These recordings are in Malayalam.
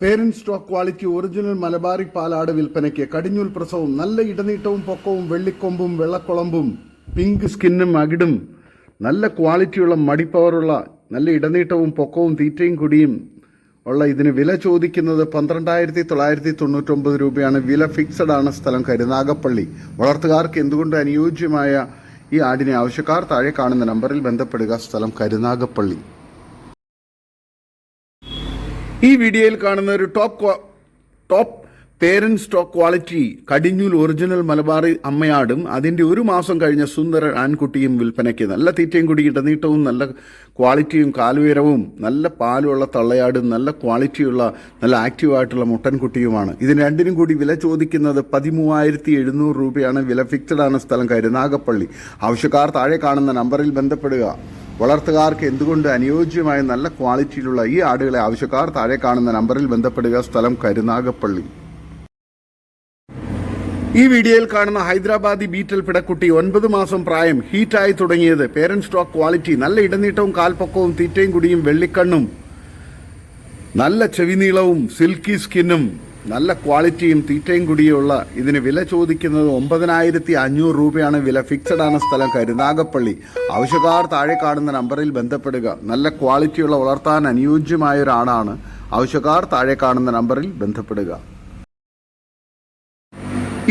Parent stock quality original Malabari പാലാട് വിൽപ്പനയ്ക്ക് കടിഞ്ഞൂൽ പ്രസവം നല്ല ഇടനീട്ടവും പൊക്കവും വെള്ളിക്കൊമ്പും വെള്ളക്കുളമ്പും പിങ്ക് സ്കിന്നും അകിടും നല്ല ക്വാളിറ്റിയുള്ള മടിപ്പവറുള്ള നല്ല ഇടനീട്ടവും പൊക്കവും തീറ്റയും കുടിയും ഉള്ള ഇതിന് വില ചോദിക്കുന്നത് പന്ത്രണ്ടായിരത്തി തൊള്ളായിരത്തി തൊണ്ണൂറ്റൊമ്പത് രൂപയാണ്. വില ഫിക്സഡ് ആണ് സ്ഥലം കരുനാഗപ്പള്ളി വളർത്തുകാർക്ക് എന്തുകൊണ്ട് അനുയോജ്യമായ ഈ ആടിനെ ആവശ്യക്കാർ താഴെ കാണുന്ന നമ്പറിൽ ബന്ധപ്പെടുക സ്ഥലം കരുനാഗപ്പള്ളി ഈ വീഡിയോയിൽ കാണുന്ന ഒരു top top parent stock quality കടിഞ്ഞൂൽ ഒറിജിനൽ മലബാറി അമ്മയാടും അതിന്റെ ഒരു മാസം കഴിഞ്ഞ സുന്ദര ആൺകുട്ടിയും വിൽപ്പനയ്ക്ക് നല്ല തീറ്റയും കൂടി ഇടനീട്ടവും നല്ല ക്വാളിറ്റിയും കാലുയരവും നല്ല പാലുള്ള തള്ളയാടും നല്ല ക്വാളിറ്റിയുള്ള നല്ല ആക്റ്റീവായിട്ടുള്ള മുട്ടൻകുട്ടിയുമാണ് ഇതിന് രണ്ടിനും കൂടി വില ചോദിക്കുന്നത് പതിമൂവായിരത്തി എഴുന്നൂറ് രൂപയാണ്. വില ഫിക്സഡാണ് സ്ഥലം കരുനാഗപ്പള്ളി ആവശ്യക്കാർ താഴെ കാണുന്ന നമ്പറിൽ ബന്ധപ്പെടുക. വളർത്തുകാർക്ക് എന്തുകൊണ്ട് അനുയോജ്യമായ നല്ല ക്വാളിറ്റിയിലുള്ള ഈ ആടുകളെ ആവശ്യക്കാർ താഴെ കാണുന്ന നമ്പറിൽ ബന്ധപ്പെടുക? സ്ഥലം കരുനാഗപ്പള്ളി. ഈ വീഡിയോയിൽ കാണുന്ന ഹൈദരാബാദി ബീറ്റൽ പിടക്കുട്ടി ഒൻപത് മാസം പ്രായം ഹീറ്റായി തുടങ്ങിയത്. പേരന്റ് സ്റ്റോക്ക് ക്വാളിറ്റി നല്ല ഇടനീട്ടവും കാൽപ്പൊക്കവും തീറ്റയും കുടിയും വെള്ളിക്കണ്ണും നല്ല ചെവിനീളവും സിൽക്കി സ്കിന്നും നല്ല ക്വാളിറ്റിയും തീറ്റയും കൂടിയുള്ള ഇതിന് വില ചോദിക്കുന്നത് ഒമ്പതിനായിരത്തി അഞ്ഞൂറ് രൂപയാണ്. വില ഫിക്സഡ് ആണ് സ്ഥലം കരുനാഗപ്പള്ളി ആവശ്യക്കാർ താഴെ കാണുന്ന നമ്പറിൽ ബന്ധപ്പെടുക. നല്ല ക്വാളിറ്റിയുള്ള വളർത്താൻ അനുയോജ്യമായ ഒരാളാണ്. ആവശ്യക്കാർ താഴെ കാണുന്ന നമ്പറിൽ ബന്ധപ്പെടുക.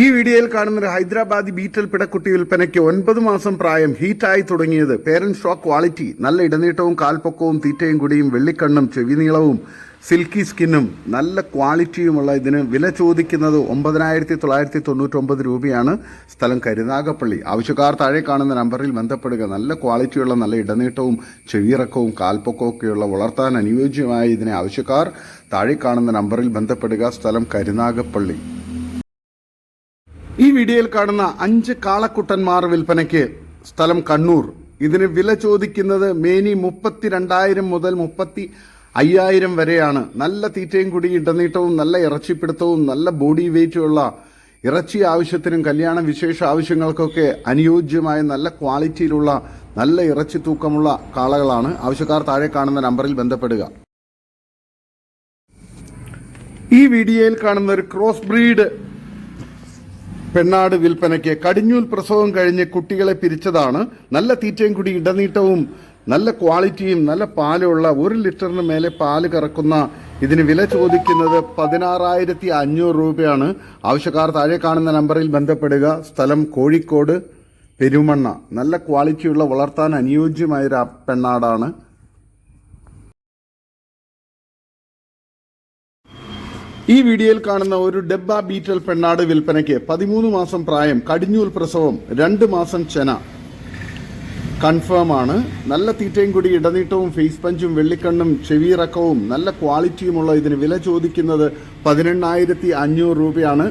ഈ വീഡിയോയിൽ കാണുന്ന ഒരു ഹൈദരാബാദി ബീറ്റൽ പിടക്കുട്ടി വിൽപ്പനയ്ക്ക് ഒൻപത് മാസം പ്രായം ഹീറ്റായി തുടങ്ങിയത്. പേരന്റ് ഷോ ക്വാളിറ്റി നല്ല ഇടനീട്ടവും കാൽപ്പൊക്കവും തീറ്റയും കുടിയും വെള്ളിക്കണ്ണും ചെവിനീളവും സിൽക്കി സ്കിന്നും നല്ല ക്വാളിറ്റിയുമുള്ള ഇതിന് വില ചോദിക്കുന്നത് ഒമ്പതിനായിരത്തി തൊള്ളായിരത്തി തൊണ്ണൂറ്റൊമ്പത് രൂപയാണ്. സ്ഥലം കരുനാഗപ്പള്ളി. ആവശ്യക്കാർ താഴെ കാണുന്ന നമ്പറിൽ ബന്ധപ്പെടുക. നല്ല ക്വാളിറ്റിയുള്ള നല്ല ഇടനീട്ടവും ചെവിയിറക്കവും കാൽപ്പൊക്കവും ഒക്കെയുള്ള വളർത്താൻ അനുയോജ്യമായ ഇതിനെ ആവശ്യക്കാർ താഴെ കാണുന്ന നമ്പറിൽ ബന്ധപ്പെടുക. സ്ഥലം കരുനാഗപ്പള്ളി. ഈ വീഡിയോയിൽ കാണുന്ന അഞ്ച് കാളക്കുട്ടന്മാർ വിൽപ്പനയ്ക്ക് സ്ഥലം കണ്ണൂർ. ഇതിന് വില ചോദിക്കുന്നത് മേനി മുപ്പത്തി രണ്ടായിരം മുതൽ മുപ്പത്തി അയ്യായിരം വരെയാണ്. നല്ല തീറ്റയും കൂടി ഇടനീട്ടവും നല്ല ഇറച്ചിപ്പിടുത്തവും നല്ല ബോഡി വെയിറ്റുമുള്ള ഇറച്ചി ആവശ്യത്തിനും കല്യാണ വിശേഷ ആവശ്യങ്ങൾക്കൊക്കെ അനുയോജ്യമായ നല്ല ക്വാളിറ്റിയിലുള്ള നല്ല ഇറച്ചി തൂക്കമുള്ള കാളകളാണ്. ആവശ്യക്കാർ താഴെ കാണുന്ന നമ്പറിൽ ബന്ധപ്പെടുക. ഈ വീഡിയോയിൽ കാണുന്ന ഒരു ക്രോസ് ബ്രീഡ് പെണ്ണാട് വിൽപ്പനയ്ക്ക് കടിഞ്ഞൂൽ പ്രസവം കഴിഞ്ഞ് കുട്ടികളെ പിരിച്ചതാണ്. നല്ല തീറ്റയും കൂടി ഇടനീട്ടവും നല്ല ക്വാളിറ്റിയും നല്ല പാലുള്ള ഒരു ലിറ്ററിന് മേലെ പാൽ കറക്കുന്ന ഇതിന് വില ചോദിക്കുന്നത് പതിനാറായിരത്തി അഞ്ഞൂറ് രൂപയാണ്. ആവശ്യക്കാർ താഴെ കാണുന്ന നമ്പറിൽ ബന്ധപ്പെടുക. സ്ഥലം കോഴിക്കോട് പെരുമണ്ണ. നല്ല ക്വാളിറ്റിയുള്ള വളർത്താൻ അനുയോജ്യമായ ഒരു പെണ്ണാടാണ്. ഈ വീഡിയോയിൽ കാണുന്ന ഒരു ഡെബ്ബ ബീറ്റൽ പെണ്ണാട് വിൽപ്പനയ്ക്ക് പതിമൂന്ന് മാസം പ്രായം കടിഞ്ഞൂൽ പ്രസവം രണ്ട് മാസം ചെന. കൺഫേം ആണ്. നല്ല തീറ്റയും കൂടി ഇടനീട്ടവും ഫേസ് പഞ്ചും വെള്ളിക്കണ്ണും ചെവിയിറക്കവും നല്ല ക്വാളിറ്റിയുമുള്ള ഇതിന് വില ചോദിക്കുന്നത് പതിനെണ്ണായിരത്തി അഞ്ഞൂറ് രൂപയാണ്.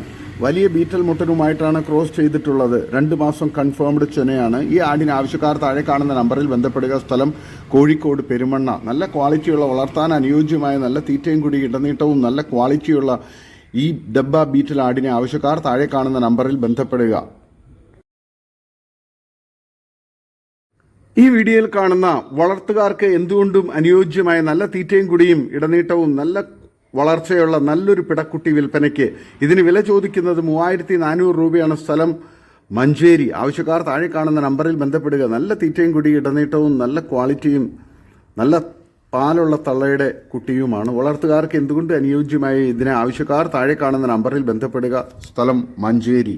വലിയ ബീറ്റൽ മുട്ടനുമായിട്ടാണ് ക്രോസ് ചെയ്തിട്ടുള്ളത്. രണ്ട് മാസം കൺഫേംഡ് ചെനയാണ് ഈ ആടിന് ആവശ്യക്കാർ താഴെ കാണുന്ന നമ്പറിൽ ബന്ധപ്പെടുക സ്ഥലം കോഴിക്കോട് പെരുമണ്ണ. നല്ല ക്വാളിറ്റിയുള്ള വളർത്താൻ അനുയോജ്യമായ നല്ല തീറ്റയും കൂടി ഇടനീട്ടവും നല്ല ക്വാളിറ്റിയുള്ള ഈ ഡബ്ബ ബീറ്റൽ ആടിനെ ആവശ്യക്കാർ താഴെ കാണുന്ന നമ്പറിൽ ബന്ധപ്പെടുക. ഈ വീഡിയോയിൽ കാണുന്ന വളർത്തുകാർക്ക് എന്തുകൊണ്ടും അനുയോജ്യമായ നല്ല തീറ്റയും കുടിയും ഇടനീട്ടവും നല്ല വളർച്ചയുള്ള നല്ലൊരു പിടക്കുട്ടി വിൽപ്പനയ്ക്ക് ഇതിന് വില ചോദിക്കുന്നത് മൂവായിരത്തി നാനൂറ് രൂപയാണ് സ്ഥലം. മഞ്ചേരി ആവശ്യക്കാർ താഴെ കാണുന്ന നമ്പറിൽ ബന്ധപ്പെടുക. നല്ല തീറ്റയും കുടി ഇടനീട്ടവും നല്ല ക്വാളിറ്റിയും നല്ല പാലുള്ള തള്ളയുടെ കുട്ടിയുമാണ്. വളർത്തുകാർക്ക് എന്തുകൊണ്ട് അനുയോജ്യമായ ഇതിനെ? ആവശ്യക്കാർ താഴെ കാണുന്ന നമ്പറിൽ ബന്ധപ്പെടുക. സ്ഥലം മഞ്ചേരി.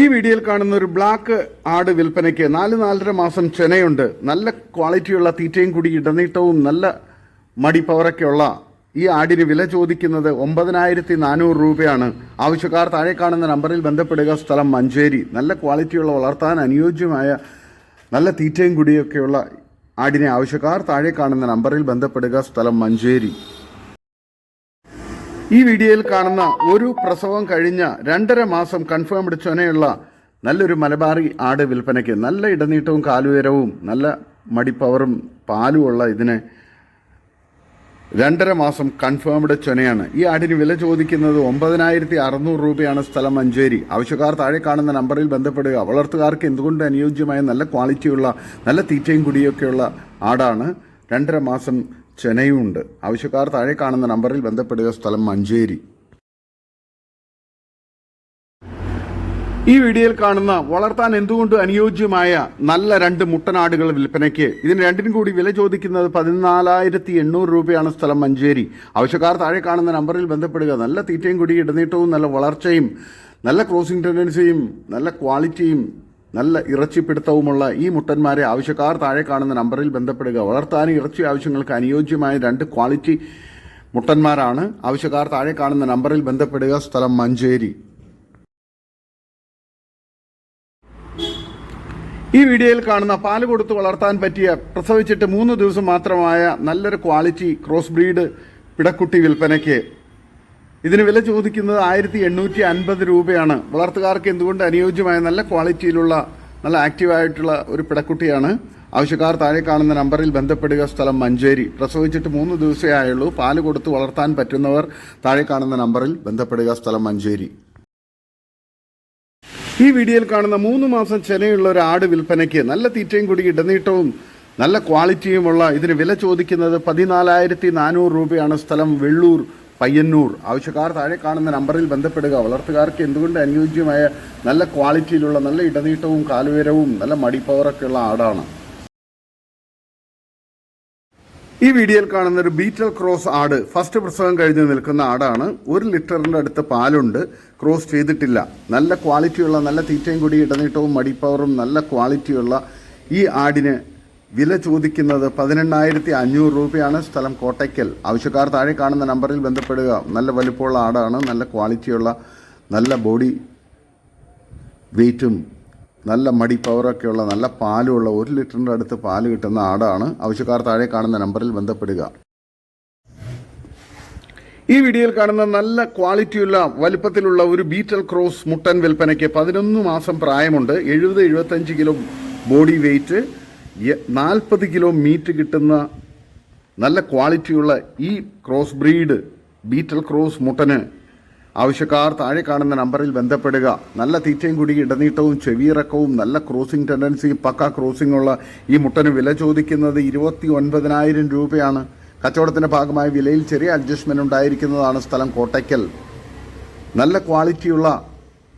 ഈ വീഡിയോയിൽ കാണുന്ന ഒരു ബ്ലാക്ക് ആട് വിൽപ്പനയ്ക്ക് നാല് നാലര മാസം ചെനയുണ്ട്. നല്ല ക്വാളിറ്റിയുള്ള തീറ്റയും കൂടി ഇടനീട്ടവും നല്ല മടി പവറൊക്കെയുള്ള ഈ ആടിന് വില ചോദിക്കുന്നത് ഒമ്പതിനായിരത്തി നാനൂറ് രൂപയാണ്. ആവശ്യക്കാർ താഴെ കാണുന്ന നമ്പറിൽ ബന്ധപ്പെടുക. സ്ഥലം മഞ്ചേരി. നല്ല ക്വാളിറ്റിയുള്ള വളർത്താൻ അനുയോജ്യമായ നല്ല തീറ്റയും കൂടിയൊക്കെയുള്ള ആടിനെ ആവശ്യക്കാർ താഴെ കാണുന്ന നമ്പറിൽ ബന്ധപ്പെടുക. സ്ഥലം മഞ്ചേരി. ഈ വീഡിയോയിൽ കാണുന്ന ഒരു പ്രസവം കഴിഞ്ഞ രണ്ടര മാസം കൺഫേംഡ് ചൊനയുള്ള നല്ലൊരു മലബാറി ആട് വിൽപ്പനയ്ക്ക് നല്ല ഇടനീട്ടവും കാലുയരവും നല്ല മടിപ്പവറും പാലും ഉള്ള ഇതിന് രണ്ടര മാസം കൺഫേംഡ് ചൊനയാണ്. ഈ ആടിന് വില ചോദിക്കുന്നത് ഒമ്പതിനായിരത്തി അറുന്നൂറ് രൂപയാണ് സ്ഥലം മഞ്ചേരി. ആവശ്യക്കാർ താഴെ കാണുന്ന നമ്പറിൽ ബന്ധപ്പെടുക. വളർത്തുകാർക്ക് എന്തുകൊണ്ട് അനുയോജ്യമായ നല്ല ക്വാളിറ്റിയുള്ള നല്ല തീറ്റയും കുടിയൊക്കെയുള്ള ആടാണ് രണ്ടര മാസം ചെനയുമുണ്ട് ആവശ്യക്കാർ താഴെ കാണുന്ന നമ്പറിൽ ബന്ധപ്പെടുക. സ്ഥലം മഞ്ചേരി. ഈ വീഡിയോയിൽ കാണുന്ന വളർത്താൻ എന്തുകൊണ്ട് അനുയോജ്യമായ നല്ല രണ്ട് മുട്ടനാടുകൾ വിൽപ്പനയ്ക്ക് ഇതിന് രണ്ടിനും കൂടി വില ചോദിക്കുന്നത് പതിനാലായിരത്തി എണ്ണൂറ് രൂപയാണ് സ്ഥലം മഞ്ചേരി. ആവശ്യക്കാർ താഴെ കാണുന്ന നമ്പറിൽ ബന്ധപ്പെടുക. നല്ല തീറ്റയും കൂടി ഇടനീട്ടവും നല്ല വളർച്ചയും നല്ല ക്രോസിംഗ് ടെൻഡൻസിയും നല്ല ക്വാളിറ്റിയും നല്ല ഇറച്ചിപ്പിടുത്തവുമുള്ള ഈ മുട്ടന്മാരെ ആവശ്യക്കാർ താഴെ കാണുന്ന നമ്പറിൽ ബന്ധപ്പെടുക. വളർത്താനും ഇറച്ചി ആവശ്യങ്ങൾക്ക് അനുയോജ്യമായ രണ്ട് ക്വാളിറ്റി മുട്ടന്മാരാണ്. ആവശ്യക്കാർ താഴെ കാണുന്ന നമ്പറിൽ ബന്ധപ്പെടുക. സ്ഥലം മഞ്ചേരി. ഈ വീഡിയോയിൽ കാണുന്ന പാൽ കൊടുത്ത് വളർത്താൻ പറ്റിയ പ്രസവിച്ചിട്ട് മൂന്ന് ദിവസം മാത്രമായ നല്ലൊരു ക്വാളിറ്റി ക്രോസ് ബ്രീഡ് പിടക്കുട്ടി വിൽപ്പനയ്ക്ക് ഇതിന് വില ചോദിക്കുന്നത് ആയിരത്തി എണ്ണൂറ്റി അൻപത് രൂപയാണ്. വളർത്തുകാർക്ക് എന്തുകൊണ്ട് അനുയോജ്യമായ നല്ല ക്വാളിറ്റിയിലുള്ള നല്ല ആക്റ്റീവായിട്ടുള്ള ഒരു പിടക്കുട്ടിയാണ്? ആവശ്യക്കാർ താഴെ കാണുന്ന നമ്പറിൽ ബന്ധപ്പെടുക. സ്ഥലം മഞ്ചേരി. പ്രസവിച്ചിട്ട് മൂന്ന് ദിവസമേ ആയുള്ളൂ. പാൽ കൊടുത്ത് വളർത്താൻ പറ്റുന്നവർ താഴെ കാണുന്ന നമ്പറിൽ ബന്ധപ്പെടുക. സ്ഥലം മഞ്ചേരി. ഈ വീഡിയോയിൽ കാണുന്ന മൂന്ന് മാസം ചെനയുള്ള ഒരു ആട് വിൽപ്പനയ്ക്ക് നല്ല തീറ്റയും കൂടി ഇടനീട്ടവും നല്ല ക്വാളിറ്റിയുമുള്ള ഇതിന് വില ചോദിക്കുന്നത് പതിനാലായിരത്തി നാനൂറ് രൂപയാണ്. സ്ഥലം വെള്ളൂർ. പയ്യന്നൂർ. ആവശ്യക്കാർ താഴെ കാണുന്ന നമ്പറിൽ ബന്ധപ്പെടുക. വളർത്തുകാർക്ക് എന്തുകൊണ്ട് അനുയോജ്യമായ നല്ല ക്വാളിറ്റിയിലുള്ള നല്ല ഇടനീട്ടവും കാലുയരവും നല്ല മടി പവറൊക്കെ ഉള്ള ആടാണ്? ഈ വീഡിയോയിൽ കാണുന്ന ഒരു ബീറ്റൽ ക്രോസ് ആട് ഫസ്റ്റ് പ്രസവം കഴിഞ്ഞ് നിൽക്കുന്ന ആടാണ്. ഒരു ലിറ്ററിന്റെ അടുത്ത് പാലുണ്ട്. ക്രോസ് ചെയ്തിട്ടില്ല. നല്ല ക്വാളിറ്റിയുള്ള നല്ല തീറ്റയും കൂടി ഇടനീട്ടവും മടിപ്പവറും നല്ല ക്വാളിറ്റിയുള്ള ഈ ആടിന് വില ചോദിക്കുന്നത് പതിനെണ്ണായിരത്തി അഞ്ഞൂറ് രൂപയാണ് സ്ഥലം കോട്ടയ്ക്കൽ. ആവശ്യക്കാർ താഴെ കാണുന്ന നമ്പറിൽ ബന്ധപ്പെടുക. നല്ല വലുപ്പമുള്ള ആടാണ്. നല്ല ക്വാളിറ്റിയുള്ള നല്ല ബോഡി വെയിറ്റും നല്ല മടി പവറൊക്കെയുള്ള നല്ല പാലുമുള്ള ഒരു ലിറ്ററിന്റെ അടുത്ത് പാൽ കിട്ടുന്ന ആടാണ്. ആവശ്യക്കാർ താഴെ കാണുന്ന നമ്പറിൽ ബന്ധപ്പെടുക. ഈ വീഡിയോയിൽ കാണുന്ന നല്ല ക്വാളിറ്റിയുള്ള വലിപ്പത്തിലുള്ള ഒരു ബീറ്റൽ ക്രോസ് മുട്ടൻ വിൽപ്പനയ്ക്ക് പതിനൊന്ന് മാസം പ്രായമുണ്ട്. എഴുപത് എഴുപത്തഞ്ച് കിലോ ബോഡി വെയിറ്റ്. നാൽപ്പത് കിലോ മീറ്റ് കിട്ടുന്ന നല്ല ക്വാളിറ്റിയുള്ള ഈ ക്രോസ് ബ്രീഡ് ബീറ്റൽ ക്രോസ് മുട്ടന് ആവശ്യക്കാർ താഴെ കാണുന്ന നമ്പറിൽ ബന്ധപ്പെടുക. നല്ല തീറ്റയും കൂടി ഇടനീട്ടവും ചെവിയിറക്കവും നല്ല ക്രോസിംഗ് ടെൻഡൻസിയും പക്ക ക്രോസിംഗ് ഉള്ള ഈ മുട്ടന് വില ചോദിക്കുന്നത് ഇരുപത്തി ഒൻപതിനായിരം രൂപയാണ്. കച്ചവടത്തിന്റെ ഭാഗമായി വിലയിൽ ചെറിയ അഡ്ജസ്റ്റ്മെന്റ് ഉണ്ടായിരിക്കുന്നതാണ് സ്ഥലം കോട്ടയ്ക്കൽ. നല്ല ക്വാളിറ്റിയുള്ള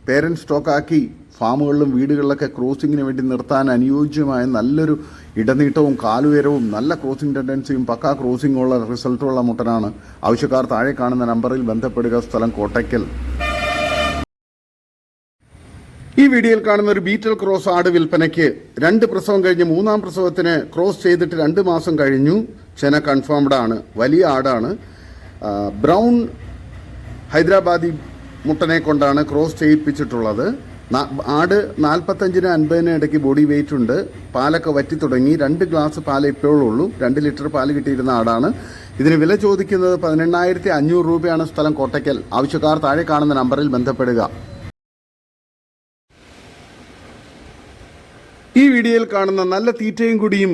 പേരന്റ് സ്റ്റോക്കാക്കി ഫാമുകളിലും വീടുകളിലൊക്കെ ക്രോസിങ്ങിന് വേണ്ടി നിർത്താൻ അനുയോജ്യമായ നല്ലൊരു ഇടനീട്ടവും കാലുയരവും നല്ല ക്രോസിംഗ് ടെൻഡൻസിയും പക്കാ ക്രോസിംഗുള്ള റിസൾട്ടുള്ള മുട്ടനാണ് ആവശ്യക്കാർ താഴെ കാണുന്ന നമ്പറിൽ ബന്ധപ്പെടുക സ്ഥലം കോട്ടയ്ക്കൽ. ഈ വീഡിയോയിൽ കാണുന്ന ഒരു ബീറ്റൽ ക്രോസ് ആട് വിൽപ്പനയ്ക്ക് രണ്ട് പ്രസവം കഴിഞ്ഞ് മൂന്നാം പ്രസവത്തിന് ക്രോസ് ചെയ്തിട്ട് രണ്ട് മാസം കഴിഞ്ഞു. ചെന കൺഫേംഡ് ആണ്. വലിയ ആടാണ്. ബ്രൗൺ ഹൈദരാബാദി മുട്ടനെ കൊണ്ടാണ് ക്രോസ് ചെയ്യിപ്പിച്ചിട്ടുള്ളത്. ആട് നാൽപ്പത്തഞ്ചിന് അൻപതിന് ഇടയ്ക്ക് ബോഡി വെയിറ്റ് ഉണ്ട്. പാലൊക്കെ വറ്റി തുടങ്ങി. രണ്ട് ഗ്ലാസ് പാൽ ഇപ്പോഴുള്ളൂ. ഉള്ളൂ രണ്ട് ലിറ്റർ പാൽ കിട്ടിയിരുന്ന ആടാണ്. ഇതിന് വില ചോദിക്കുന്നത് പതിനെണ്ണായിരത്തി അഞ്ഞൂറ് രൂപയാണ് സ്ഥലം കോട്ടയ്ക്കൽ. ആവശ്യക്കാർ താഴെ കാണുന്ന നമ്പറിൽ ബന്ധപ്പെടുക. ഈ വീഡിയോയിൽ കാണുന്ന നല്ല തീറ്റയും കുടിയും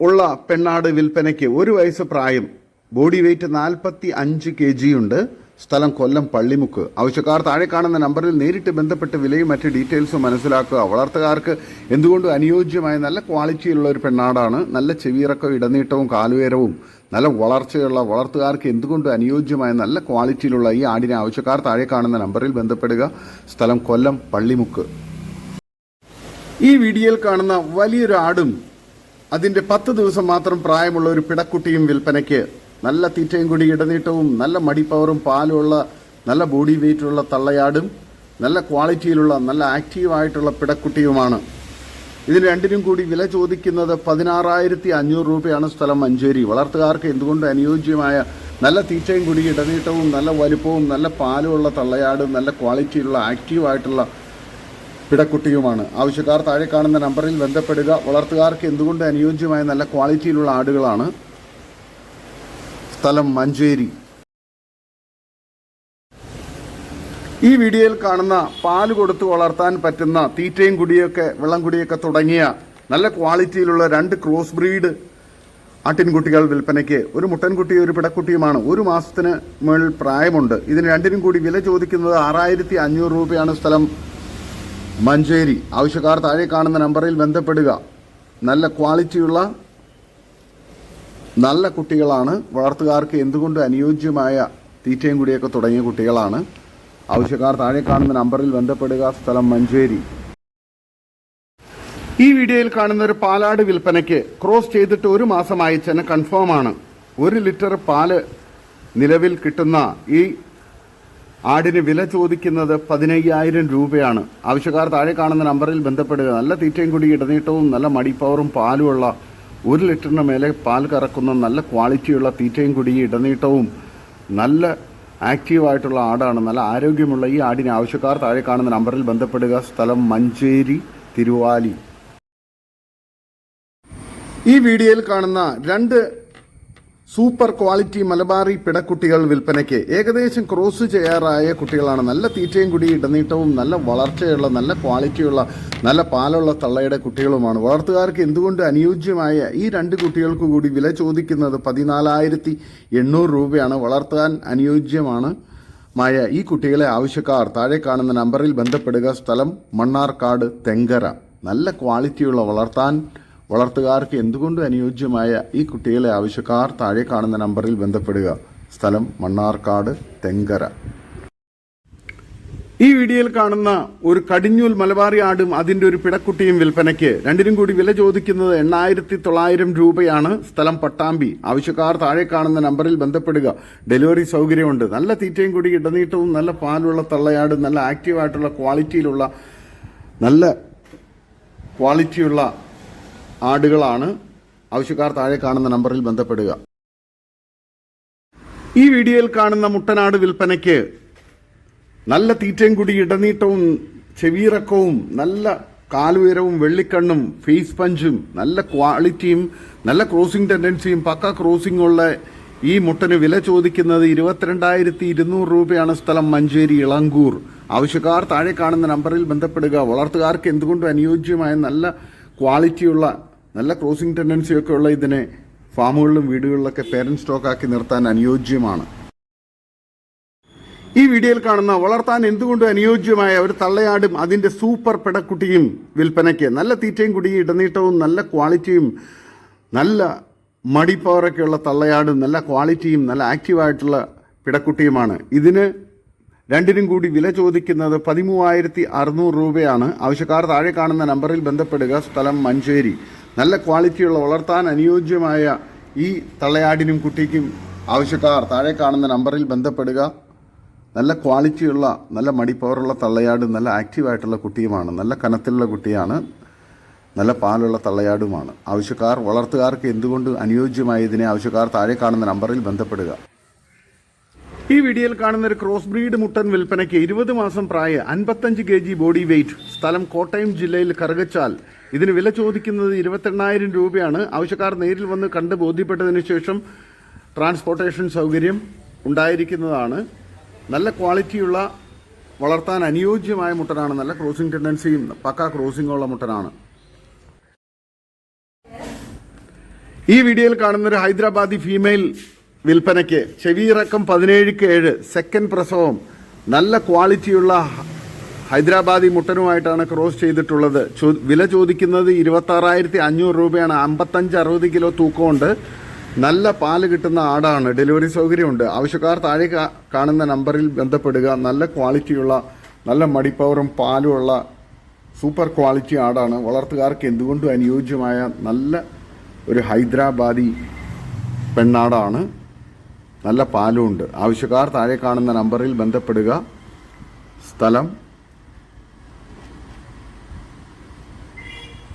ഉള്ള പെണ്ണാട് വിൽപ്പനയ്ക്ക് ഒരു വയസ്സ് പ്രായം. ബോഡി വെയിറ്റ് നാൽപ്പത്തി അഞ്ച് കെ ജി ഉണ്ട്. സ്ഥലം കൊല്ലം പള്ളിമുക്ക്. ആവശ്യക്കാർ താഴെ കാണുന്ന നമ്പറിൽ നേരിട്ട് ബന്ധപ്പെട്ട് വിലയും മറ്റ് ഡീറ്റെയിൽസും മനസ്സിലാക്കുക. വളർത്തുകാർക്ക് എന്തുകൊണ്ടും അനുയോജ്യമായ നല്ല ക്വാളിറ്റിയുള്ള ഒരു പെണ്ണാടാണ്? നല്ല ചെവിയിറക്കവും ഇടനീട്ടവും കാലുയരവും നല്ല വളർച്ചയുള്ള വളർത്തുകാർക്ക് എന്തുകൊണ്ടും അനുയോജ്യമായ നല്ല ക്വാളിറ്റിയിലുള്ള ഈ ആടിനെ ആവശ്യക്കാർ താഴെ കാണുന്ന നമ്പറിൽ ബന്ധപ്പെടുക. സ്ഥലം കൊല്ലം പള്ളിമുക്ക്. ഈ വീഡിയോയിൽ കാണുന്ന വലിയൊരു ആടും അതിന്റെ പത്ത് ദിവസം മാത്രം പ്രായമുള്ള ഒരു പിടക്കുട്ടിയും വിൽപ്പനയ്ക്ക് നല്ല തീറ്റയും കൂടി ഇടനീട്ടവും നല്ല മടിപ്പവറും പാലുമുള്ള നല്ല ബോഡി വെയിറ്റുള്ള തള്ളയാടും നല്ല ക്വാളിറ്റിയിലുള്ള നല്ല ആക്റ്റീവായിട്ടുള്ള പിടക്കുട്ടിയുമാണ്. ഇതിന് രണ്ടിനും കൂടി വില ചോദിക്കുന്നത് പതിനാറായിരത്തി അഞ്ഞൂറ് രൂപയാണ് സ്ഥലം മഞ്ചേരി. വളർത്തുകാർക്ക് എന്തുകൊണ്ട് അനുയോജ്യമായ നല്ല തീറ്റയും കൂടി ഇടനീട്ടവും നല്ല വലുപ്പവും നല്ല പാലുമുള്ള തള്ളയാടും നല്ല ക്വാളിറ്റിയിലുള്ള ആക്റ്റീവായിട്ടുള്ള പിടക്കുട്ടിയുമാണ്. ആവശ്യക്കാർ താഴെ കാണുന്ന നമ്പറിൽ ബന്ധപ്പെടുക. വളർത്തുകാർക്ക് എന്തുകൊണ്ട് അനുയോജ്യമായ നല്ല ക്വാളിറ്റിയിലുള്ള ആടുകളാണ്? സ്ഥലം മഞ്ചേരി. ഈ വീഡിയോയിൽ കാണുന്ന പാൽ കൊടുത്ത് വളർത്താൻ പറ്റുന്ന തീറ്റയും കുടിയൊക്കെ വെള്ളം കുടിയൊക്കെ തുടങ്ങിയ നല്ല ക്വാളിറ്റിയിലുള്ള രണ്ട് ക്രോസ് ബ്രീഡ് ആട്ടിൻകുട്ടികൾ വിൽപ്പനയ്ക്ക് ഒരു മുട്ടൻകുട്ടിയും ഒരു പിടക്കുട്ടിയുമാണ്. ഒരു മാസത്തിന് മുകളിൽ പ്രായമുണ്ട്. ഇതിന് രണ്ടിനും കൂടി വില ചോദിക്കുന്നത് ആറായിരത്തി അഞ്ഞൂറ് രൂപയാണ് സ്ഥലം മഞ്ചേരി. ആവശ്യക്കാർ താഴെ കാണുന്ന നമ്പറിൽ ബന്ധപ്പെടുക. നല്ല ക്വാളിറ്റിയുള്ള നല്ല കുട്ടികളാണ്. വളർത്തുകാർക്ക് എന്തുകൊണ്ട് അനുയോജ്യമായ തീറ്റയും കൂടിയൊക്കെ തുടങ്ങിയ കുട്ടികളാണ്. ആവശ്യക്കാർ താഴെ കാണുന്ന നമ്പറിൽ ബന്ധപ്പെടുക. സ്ഥലം മഞ്ചേരി. ഈ വീഡിയോയിൽ കാണുന്ന ഒരു പാലാട് വിൽപ്പനയ്ക്ക് ക്രോസ് ചെയ്തിട്ട് ഒരു മാസമായി ചെന്ന കൺഫേം ആണ്. ഒരു ലിറ്റർ പാൽ നിലവിൽ കിട്ടുന്ന ഈ ആടിന് വില ചോദിക്കുന്നത് പതിനയ്യായിരം രൂപയാണ്. ആവശ്യക്കാർ താഴെ കാണുന്ന നമ്പറിൽ ബന്ധപ്പെടുക. നല്ല തീറ്റയും കൂടി ഇടനീട്ടവും നല്ല മടിപ്പവറും പാലുമുള്ള ഒരു ലിറ്ററിന് മേലെ പാൽ കറക്കുന്ന നല്ല ക്വാളിറ്റിയുള്ള തീറ്റയും കുടി ഇടനീട്ടവും നല്ല ആക്റ്റീവായിട്ടുള്ള ആടാണ്. നല്ല ആരോഗ്യമുള്ള ഈ ആടിന് ആവശ്യക്കാർ താഴെ കാണുന്ന നമ്പറിൽ ബന്ധപ്പെടുക. സ്ഥലം മഞ്ചേരി തിരുവാലി. ഈ വീഡിയോയിൽ കാണുന്ന രണ്ട് സൂപ്പർ ക്വാളിറ്റി മലബാറി പിടക്കുട്ടികൾ വിൽപ്പനയ്ക്ക് ഏകദേശം ക്രോസ് ചെയ്യാറായ കുട്ടികളാണ്. നല്ല തീറ്റയും കുടി ഇടനീട്ടവും നല്ല വളർച്ചയുള്ള നല്ല ക്വാളിറ്റിയുള്ള നല്ല പാലുള്ള തള്ളയുടെ കുട്ടികളുമാണ്. വളർത്തുകാർക്ക് എന്തുകൊണ്ട് അനുയോജ്യമായ ഈ രണ്ട് കുട്ടികൾക്ക് കൂടി വില ചോദിക്കുന്നത് പതിനാലായിരത്തി എണ്ണൂറ് രൂപയാണ്. വളർത്താൻ അനുയോജ്യമാണ് മായ ഈ കുട്ടികളെ ആവശ്യക്കാർ. താഴെ കാണുന്ന നമ്പറിൽ ബന്ധപ്പെടുക. സ്ഥലം മണ്ണാർക്കാട് തെങ്കര. നല്ല ക്വാളിറ്റിയുള്ള വളർത്താൻ വളർത്തുകാർക്ക് എന്തുകൊണ്ട് അനുയോജ്യമായ ഈ കുട്ടികളെ ആവശ്യക്കാർ താഴെ കാണുന്ന നമ്പറിൽ ബന്ധപ്പെടുക? സ്ഥലം മണ്ണാർക്കാട് തെങ്കര. ഈ വീഡിയോയിൽ കാണുന്ന ഒരു കടിഞ്ഞൂൽ മലബാറി ആടും അതിന്റെ ഒരു പിടക്കുട്ടിയും വിൽപ്പനയ്ക്ക് രണ്ടിനും കൂടി വില ചോദിക്കുന്നത് എണ്ണായിരത്തി തൊള്ളായിരം രൂപയാണ്. സ്ഥലം പട്ടാമ്പി. ആവശ്യക്കാർ താഴെ കാണുന്ന നമ്പറിൽ ബന്ധപ്പെടുക. ഡെലിവറി സൗകര്യമുണ്ട്. നല്ല തീറ്റയും കൂടി ഇടനീട്ടവും നല്ല പാലുള്ള തള്ളയാടും നല്ല ആക്റ്റീവായിട്ടുള്ള ക്വാളിറ്റിയിലുള്ള നല്ല ക്വാളിറ്റിയുള്ള ആടുകളാണ് ആവശ്യക്കാർ താഴെ കാണുന്ന നമ്പറിൽ ബന്ധപ്പെടുക. ഈ വീഡിയോയിൽ കാണുന്ന മുട്ടനാട് വിൽപ്പനയ്ക്ക് നല്ല തീറ്റയും കൂടി ഇടനീട്ടവും ചെവിയിറക്കവും നല്ല കാലുയരവും വെള്ളിക്കണ്ണും ഫേസ് പഞ്ചും നല്ല ക്വാളിറ്റിയും നല്ല ക്രോസിംഗ് ടെൻഡൻസിയും പക്ക ക്രോസിംഗ് ഉള്ള ഈ മുട്ടന് വില ചോദിക്കുന്നത് ഇരുപത്തിരണ്ടായിരത്തി ഇരുന്നൂറ് രൂപയാണ് സ്ഥലം മഞ്ചേരി ഇളങ്കൂർ. ആവശ്യക്കാർ താഴെ കാണുന്ന നമ്പറിൽ ബന്ധപ്പെടുക. വളർത്തുകാർക്ക് എന്തുകൊണ്ടും അനുയോജ്യമായ നല്ല ക്വാളിറ്റിയുള്ള നല്ല ക്രോസിംഗ് ടെൻഡൻസിയൊക്കെ ഉള്ള ഇതിനെ ഫാമുകളിലും വീടുകളിലൊക്കെ പേരന്റ് സ്റ്റോക്കാക്കി നിർത്താൻ അനുയോജ്യമാണ്. ഈ വീഡിയോയിൽ കാണുന്ന വളർത്താൻ എന്തുകൊണ്ടും അനുയോജ്യമായ ഒരു തള്ളയാടും അതിന്റെ സൂപ്പർ പെടക്കുട്ടിയും വിൽപ്പനയ്ക്ക് നല്ല തീറ്റയും കുടിയും ഇടനീട്ടവും നല്ല ക്വാളിറ്റിയും നല്ല മടിപ്പവറൊക്കെയുള്ള തള്ളയാടും നല്ല ക്വാളിറ്റിയും നല്ല ആക്റ്റീവായിട്ടുള്ള പിടക്കുട്ടിയുമാണ്. ഇതിന് രണ്ടിനും കൂടി വില ചോദിക്കുന്നത് പതിമൂവായിരത്തി അറുന്നൂറ് രൂപയാണ്. ആവശ്യക്കാർ താഴെ കാണുന്ന നമ്പറിൽ ബന്ധപ്പെടുക. സ്ഥലം മഞ്ചേരി. നല്ല ക്വാളിറ്റിയുള്ള വളർത്താൻ അനുയോജ്യമായ ഈ തള്ളയാടിനും കുട്ടിക്കും ആവശ്യക്കാർ താഴെ കാണുന്ന നമ്പറിൽ ബന്ധപ്പെടുക. നല്ല ക്വാളിറ്റിയുള്ള നല്ല മടിപ്പവറുള്ള തള്ളയാട് നല്ല ആക്റ്റീവായിട്ടുള്ള കുട്ടിയുമാണ്. നല്ല കനത്തിലുള്ള കുട്ടിയാണ്. നല്ല പാലുള്ള തള്ളയാടുമാണ്. ആവശ്യക്കാർ വളർത്തുകാർക്ക് എന്തുകൊണ്ട് അനുയോജ്യമായതിനെ ആവശ്യക്കാർ താഴെ കാണുന്ന നമ്പറിൽ ബന്ധപ്പെടുക. ഈ വീഡിയോയിൽ കാണുന്ന ഒരു ക്രോസ് ബ്രീഡ് മുട്ടൻ വിൽപ്പനയ്ക്ക് ഇരുപത് മാസം പ്രായ അൻപത്തഞ്ച് കെ ജി ബോഡി വെയിറ്റ് സ്ഥലം കോട്ടയം ജില്ലയിൽ കറുകച്ചാൽ. ഇതിന് വില ചോദിക്കുന്നത് ഇരുപത്തെണ്ണായിരം രൂപയാണ്. ആവശ്യക്കാർ നേരിൽ വന്ന് കണ്ട് ബോധ്യപ്പെട്ടതിന് ശേഷം ട്രാൻസ്പോർട്ടേഷൻ സൗകര്യം ഉണ്ടായിരിക്കുന്നതാണ്. നല്ല ക്വാളിറ്റിയുള്ള വളർത്താൻ അനുയോജ്യമായ മുട്ടനാണ്. നല്ല ക്രോസിംഗ് ടെൻഡൻസിയും പക്ക ക്രോസിംഗ് ഉള്ള മുട്ടനാണ്. ഈ വീഡിയോയിൽ കാണുന്ന ഒരു ഹൈദരാബാദി ഫീമെയിൽ വിൽപ്പനയ്ക്ക്. ചെവിയിറക്കം പതിനേഴ് ഏഴ്. സെക്കൻഡ് പ്രസവം. നല്ല ക്വാളിറ്റിയുള്ള ഹൈദരാബാദി മുട്ടനുമായിട്ടാണ് ക്രോസ് ചെയ്തിട്ടുള്ളത്. വില ചോദിക്കുന്നത് ഇരുപത്താറായിരത്തി അഞ്ഞൂറ് രൂപയാണ്. അമ്പത്തഞ്ച് അറുപത് കിലോ തൂക്കമുണ്ട്. നല്ല പാൽ കിട്ടുന്ന ആടാണ്. ഡെലിവറി സൗകര്യമുണ്ട്. ആവശ്യക്കാർ താഴെ കാണുന്ന നമ്പറിൽ ബന്ധപ്പെടുക. നല്ല ക്വാളിറ്റിയുള്ള നല്ല മടിപ്പവറും പാലുമുള്ള സൂപ്പർ ക്വാളിറ്റി ആടാണ്. വളർത്തുകാർക്ക് എന്തുകൊണ്ടും അനുയോജ്യമായ നല്ല ഒരു ഹൈദരാബാദി പെണ്ണാടാണ്. നല്ല പാലുമുണ്ട് ആവശ്യക്കാർ താഴെ കാണുന്ന നമ്പറിൽ ബന്ധപ്പെടുക. സ്ഥലം.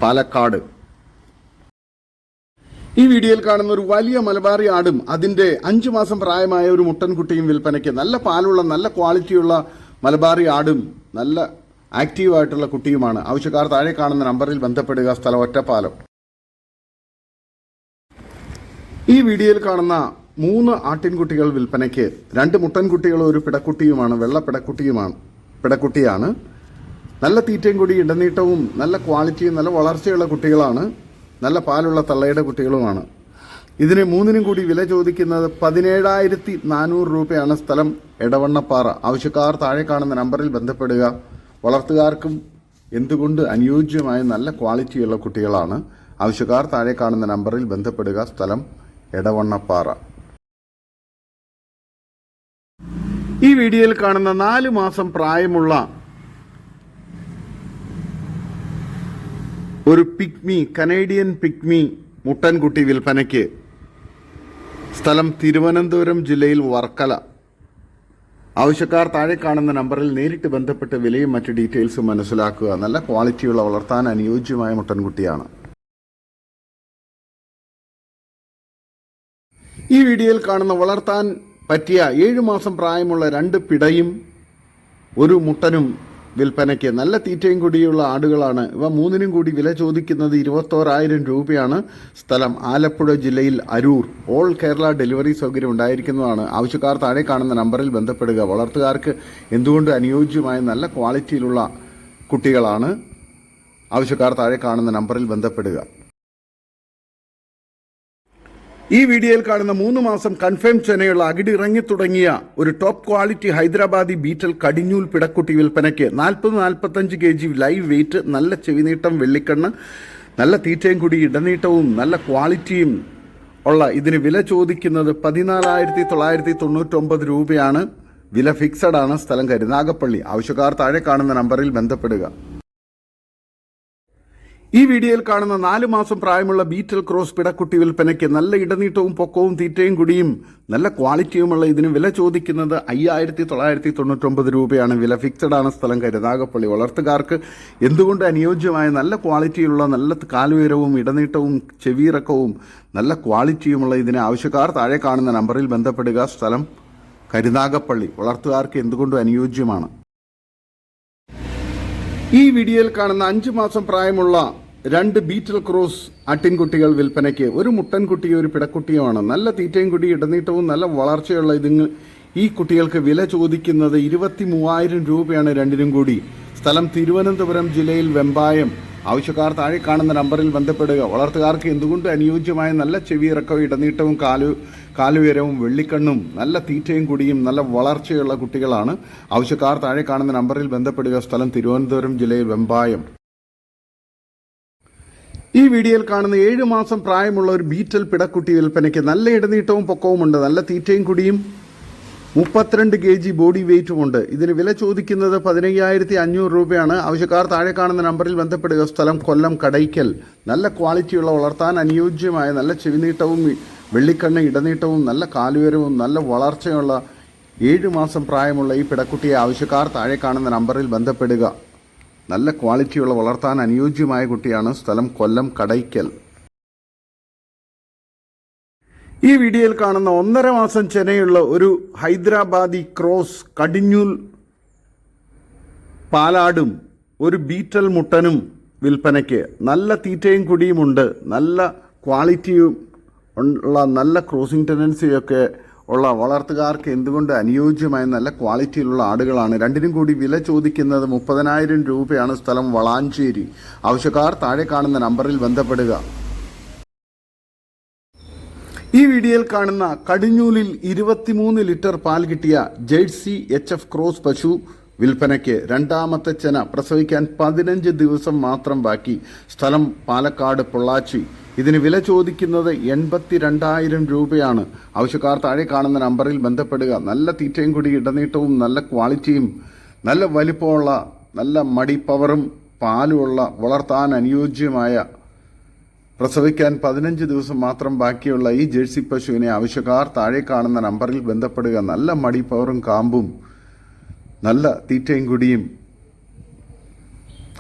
പാലക്കാട്. ഈ വീഡിയോയിൽ കാണുന്ന ഒരു വലിയ മലബാറി ആടും അതിന്റെ അഞ്ചു മാസം പ്രായമായ ഒരു മുട്ടൻകുട്ടിയും വിൽപ്പനയ്ക്ക് നല്ല പാലുള്ള നല്ല ക്വാളിറ്റിയുള്ള മലബാറി ആടും നല്ല ആക്റ്റീവായിട്ടുള്ള കുട്ടിയുമാണ്. ആവശ്യക്കാർ താഴെ കാണുന്ന നമ്പറിൽ ബന്ധപ്പെടുക. സ്ഥലം ഒറ്റപ്പാലം. ഈ വീഡിയോയിൽ കാണുന്ന മൂന്ന് ആട്ടിൻകുട്ടികൾ വിൽപ്പനയ്ക്ക് രണ്ട് മുട്ടൻകുട്ടികളും ഒരു പിടക്കുട്ടിയുമാണ് വെള്ള പിടക്കുട്ടിയുമാണ് പിടക്കുട്ടിയാണ്. നല്ല തീറ്റയും കൂടി ഇടനീട്ടവും നല്ല ക്വാളിറ്റിയും നല്ല വളർച്ചയുള്ള കുട്ടികളാണ്. നല്ല പാലുള്ള തള്ളയുടെ കുട്ടികളുമാണ്. ഇതിന് മൂന്നിനും കൂടി വില ചോദിക്കുന്നത് പതിനേഴായിരത്തി നാനൂറ് രൂപയാണ് സ്ഥലം എടവണ്ണപ്പാറ. ആവശ്യക്കാർ താഴെ കാണുന്ന നമ്പറിൽ ബന്ധപ്പെടുക. വളർത്തുകാർക്കും എന്തുകൊണ്ട് അനുയോജ്യമായ നല്ല ക്വാളിറ്റിയുള്ള കുട്ടികളാണ്? ആവശ്യക്കാർ താഴെ കാണുന്ന നമ്പറിൽ ബന്ധപ്പെടുക. സ്ഥലം എടവണ്ണപ്പാറ. ഈ വീഡിയോയിൽ കാണുന്ന നാല് മാസം പ്രായമുള്ള ഒരു പിക്മി കനേഡിയൻ പിക്മി മുട്ടൻകുട്ടി വിൽപ്പനയ്ക്ക് സ്ഥലം തിരുവനന്തപുരം ജില്ലയിൽ വർക്കല. ആവശ്യക്കാർ താഴെ കാണുന്ന നമ്പറിൽ നേരിട്ട് ബന്ധപ്പെട്ട് വിലയും മറ്റ് ഡീറ്റെയിൽസും മനസ്സിലാക്കുക. നല്ല ക്വാളിറ്റിയുള്ള വളർത്താൻ അനുയോജ്യമായ മുട്ടൻകുട്ടിയാണ്. ഈ വീഡിയോയിൽ കാണുന്ന വളർത്താൻ പറ്റിയ ഏഴു മാസം പ്രായമുള്ള രണ്ട് പിടയും ഒരു മുട്ടനും വിൽപ്പനയ്ക്ക് നല്ല തീറ്റയും കൂടിയുള്ള ആടുകളാണ്. ഇവ മൂന്നിനും കൂടി വില ചോദിക്കുന്നത് ഇരുപത്തോരായിരം രൂപയാണ്. സ്ഥലം ആലപ്പുഴ ജില്ലയിൽ അരൂർ. ഓൾ കേരള ഡെലിവറി സൗകര്യം ഉണ്ടായിരിക്കുന്നതാണ്. ആവശ്യക്കാർ താഴെ കാണുന്ന നമ്പറിൽ ബന്ധപ്പെടുക. വളർത്തുകാർക്ക് എന്തുകൊണ്ട് അനുയോജ്യമായ നല്ല ക്വാളിറ്റിയിലുള്ള കുട്ടികളാണ്? ആവശ്യക്കാർ താഴെ കാണുന്ന നമ്പറിൽ ബന്ധപ്പെടുക. ഈ വീഡിയോയിൽ കാണുന്ന മൂന്ന് മാസം കൺഫേം ചെനയുള്ള അകിടിറങ്ങി തുടങ്ങിയ ഒരു ടോപ്പ് ക്വാളിറ്റി ഹൈദരാബാദി ബീറ്റൽ കടിഞ്ഞൂൽ പിടക്കുട്ടി വിൽപ്പനയ്ക്ക് നാൽപ്പത് നാൽപ്പത്തഞ്ച് കെ ജി ലൈവ് വെയിറ്റ് നല്ല ചെവിനീട്ടം വെള്ളിക്കണ്ണ് നല്ല തീറ്റയും കൂടി ഇടനീട്ടവും നല്ല ക്വാളിറ്റിയും ഉള്ള ഇതിന് വില ചോദിക്കുന്നത് പതിനാലായിരത്തി തൊള്ളായിരത്തി തൊണ്ണൂറ്റൊമ്പത് രൂപയാണ്. വില ഫിക്സഡ് ആണ് സ്ഥലം കരുനാഗപ്പള്ളി. ആവശ്യക്കാർ താഴെ കാണുന്ന നമ്പറിൽ ബന്ധപ്പെടുക. ഈ വീഡിയോയിൽ കാണുന്ന നാലു മാസം പ്രായമുള്ള ബീറ്റൽ ക്രോസ് പിടക്കുട്ടി വിൽപ്പനയ്ക്ക് നല്ല ഇടനീട്ടവും പൊക്കവും തീറ്റയും കുടിയും നല്ല ക്വാളിറ്റിയുമുള്ള ഇതിന് വില ചോദിക്കുന്നത് അയ്യായിരത്തി തൊള്ളായിരത്തി തൊണ്ണൂറ്റൊമ്പത് രൂപയാണ്. വില ഫിക്സഡ് ആണ് സ്ഥലം കരുനാഗപ്പള്ളി വളർത്തുകാർക്ക് എന്തുകൊണ്ട് അനുയോജ്യമായ നല്ല ക്വാളിറ്റിയുള്ള നല്ല കാലുയരവും ഇടനീട്ടവും ചെവിയിറക്കവും നല്ല ക്വാളിറ്റിയുമുള്ള ഇതിന് ആവശ്യക്കാർ താഴെ കാണുന്ന നമ്പറിൽ ബന്ധപ്പെടുക. സ്ഥലം കരുനാഗപ്പള്ളി. വളർത്തുകാർക്ക് എന്തുകൊണ്ടും അനുയോജ്യമാണ്? ഈ വീഡിയോയിൽ കാണുന്ന അഞ്ചു മാസം പ്രായമുള്ള രണ്ട് ബീറ്റൽ ക്രോസ് അട്ടിൻകുട്ടികൾ വിൽപ്പനയ്ക്ക് ഒരു മുട്ടൻകുട്ടിയും ഒരു പിടക്കുട്ടിയുമാണ്. നല്ല തീറ്റയും കുടി ഇടനീട്ടവും നല്ല വളർച്ചയുള്ള ഇതിന് ഈ കുട്ടികൾക്ക് വില ചോദിക്കുന്നത് ഇരുപത്തി മൂവായിരം രൂപയാണ് രണ്ടിനും കൂടി. സ്ഥലം തിരുവനന്തപുരം ജില്ലയിൽ വെമ്പായം. ആവശ്യക്കാർ താഴെ കാണുന്ന നമ്പറിൽ ബന്ധപ്പെടുക. വളർത്തുകാർക്ക് എന്തുകൊണ്ട് അനുയോജ്യമായ നല്ല ചെവി ചെവിയിറക്കവും ഇടനീട്ടവും കാലു കാലുയരവും വെള്ളിക്കണ്ണും നല്ല തീറ്റയും കുടിയും നല്ല വളർച്ചയുള്ള കുട്ടികളാണ്. ആവശ്യക്കാർ താഴെ കാണുന്ന നമ്പറിൽ ബന്ധപ്പെടുക. സ്ഥലം തിരുവനന്തപുരം ജില്ലയിൽ വെമ്പായം. ഈ വീഡിയോയിൽ കാണുന്ന ഏഴ് മാസം പ്രായമുള്ള ഒരു ബീറ്റൽ പിടക്കുട്ടി വിൽപ്പനയ്ക്ക് നല്ല ഇടനീട്ടവും പൊക്കവുമുണ്ട്. നല്ല തീറ്റയും കുടിയും മുപ്പത്തിരണ്ട് കെ ജി ബോഡി വെയിറ്റുമുണ്ട് ഇതിന് വില ചോദിക്കുന്നത് പതിനയ്യായിരത്തി അഞ്ഞൂറ് രൂപയാണ്. ആവശ്യക്കാർ താഴെ കാണുന്ന നമ്പറിൽ ബന്ധപ്പെടുക. സ്ഥലം കൊല്ലം കടയ്ക്കൽ. നല്ല ക്വാളിറ്റിയുള്ള വളർത്താൻ അനുയോജ്യമായ നല്ല ചെവിനീട്ടവും വെള്ളിക്കണ്ണ് ഇടനീട്ടവും നല്ല കാലുയരവും നല്ല വളർച്ചയുള്ള ഏഴ് മാസം പ്രായമുള്ള ഈ പിടക്കുട്ടിയെ ആവശ്യക്കാർ താഴെ കാണുന്ന നമ്പറിൽ ബന്ധപ്പെടുക. നല്ല ക്വാളിറ്റിയുള്ള വളർത്താൻ അനുയോജ്യമായ കുട്ടിയാണ് സ്ഥലം കൊല്ലം കടയ്ക്കൽ. ഈ വീഡിയോയിൽ കാണുന്ന ഒന്നര മാസം ചെനയുള്ള ഒരു ഹൈദരാബാദി ക്രോസ് കടിഞ്ഞൂൽ പാലാടും ഒരു ബീറ്റൽ മുട്ടനും വിൽപ്പനയ്ക്ക് നല്ല തീറ്റയും കുടിയുമുണ്ട്. നല്ല ക്വാളിറ്റിയും ഉള്ള നല്ല ക്രോസിംഗ് ടെൻഡൻസിയൊക്കെ ഉള്ള വളർത്തുകാർക്ക് എന്തുകൊണ്ട് അനുയോജ്യമായ നല്ല ക്വാളിറ്റിയിലുള്ള ആടുകളാണ്? രണ്ടിനും കൂടി വില ചോദിക്കുന്നത് മുപ്പതിനായിരം രൂപയാണ് സ്ഥലം വളാഞ്ചേരി. ആവശ്യക്കാർ താഴെ കാണുന്ന നമ്പറിൽ ബന്ധപ്പെടുക. ഈ വീഡിയോയിൽ കാണുന്ന കടിഞ്ഞൂലിൽ ഇരുപത്തിമൂന്ന് ലിറ്റർ പാൽ കിട്ടിയ ജേഴ്സി എച്ച് എഫ് ക്രോസ് പശു വിൽപ്പനയ്ക്ക് രണ്ടാമത്തെ ചെന പ്രസവിക്കാൻ പതിനഞ്ച് ദിവസം മാത്രം ബാക്കി. സ്ഥലം പാലക്കാട് പൊള്ളാച്ചി. ഇതിന് വില ചോദിക്കുന്നത് എൺപത്തി രണ്ടായിരം രൂപയാണ്. ആവശ്യക്കാർ താഴെ കാണുന്ന നമ്പറിൽ ബന്ധപ്പെടുക. നല്ല തീറ്റയും കൂടി ഇടനീട്ടവും നല്ല ക്വാളിറ്റിയും നല്ല വലിപ്പമുള്ള നല്ല മടി പവറും പാലുമുള്ള വളർത്താൻ അനുയോജ്യമായ പ്രസവിക്കാൻ പതിനഞ്ച് ദിവസം മാത്രം ബാക്കിയുള്ള ഈ ജേഴ്സി പശുവിനെ ആവശ്യക്കാർ താഴെ കാണുന്ന നമ്പറിൽ ബന്ധപ്പെടുക. നല്ല മടി പവറും കാമ്പും നല്ല തീറ്റയും കുടിയും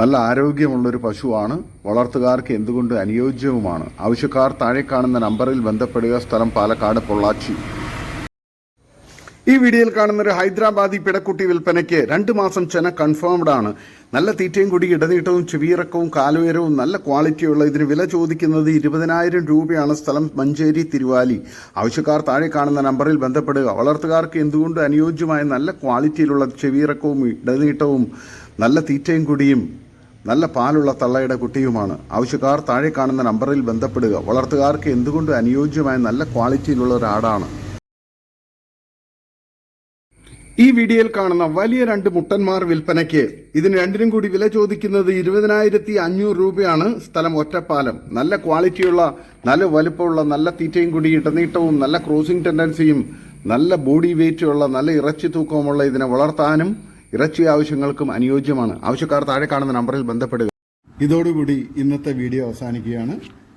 നല്ല ആരോഗ്യമുള്ളൊരു പശുവാണ്. വളർത്തുകാർക്ക് എന്തുകൊണ്ട് അനുയോജ്യവുമാണ്? ആവശ്യക്കാർ താഴെ കാണുന്ന നമ്പറിൽ ബന്ധപ്പെടുക. സ്ഥലം പാലക്കാട് പൊള്ളാച്ചി. ഈ വീഡിയോയിൽ കാണുന്ന ഒരു ഹൈദരാബാദി പിടക്കുട്ടി വിൽപ്പനയ്ക്ക് രണ്ട് മാസം ചെന കൺഫേംഡ് ആണ്. നല്ല തീറ്റയും കൂടി ഇടനീട്ടവും ചെവിയിറക്കവും കാലുയരവും നല്ല ക്വാളിറ്റിയുള്ള ഇതിന് വില ചോദിക്കുന്നത് ഇരുപതിനായിരം രൂപയാണ് സ്ഥലം മഞ്ചേരി തിരുവാലി. ആവശ്യക്കാർ താഴെ കാണുന്ന നമ്പറിൽ ബന്ധപ്പെടുക. വളർത്തുകാർക്ക് എന്തുകൊണ്ട് അനുയോജ്യമായ നല്ല ക്വാളിറ്റിയിലുള്ള ചെവിയിറക്കവും ഇടനീട്ടവും നല്ല തീറ്റയും കൂടിയും നല്ല പാലുള്ള തള്ളയുടെ കുട്ടിയുമാണ്. ആവശ്യക്കാർ താഴെ കാണുന്ന നമ്പറിൽ ബന്ധപ്പെടുക. വളർത്തുകാർക്ക് എന്തുകൊണ്ട് അനുയോജ്യമായ നല്ല ക്വാളിറ്റിയിലുള്ള ഒരു ആടാണ് ഈ വീഡിയോയിൽ കാണുന്ന വലിയ രണ്ട് മുട്ടന്മാർ വിൽപ്പനയ്ക്ക് ഇതിന് രണ്ടിനും കൂടി വില ചോദിക്കുന്നത് ഇരുപതിനായിരത്തി അഞ്ഞൂറ് രൂപയാണ്. സ്ഥലം ഒറ്റപ്പാലം. നല്ല ക്വാളിറ്റിയുള്ള നല്ല വലുപ്പമുള്ള നല്ല തീറ്റയും കൂടി ഇടനീട്ടവും നല്ല ക്രോസിംഗ് ടെൻഡൻസിയും നല്ല ബോഡി വെയിറ്റുള്ള നല്ല ഇറച്ചി തൂക്കവുമുള്ള ഇതിനെ വളർത്താനും ഇറച്ചി ആവശ്യങ്ങൾക്കും അനുയോജ്യമാണ്. ആവശ്യക്കാർ താഴെ കാണുന്ന നമ്പറിൽ ബന്ധപ്പെടുക. ഇതോടുകൂടി ഇന്നത്തെ വീഡിയോ അവസാനിക്കുകയാണ്.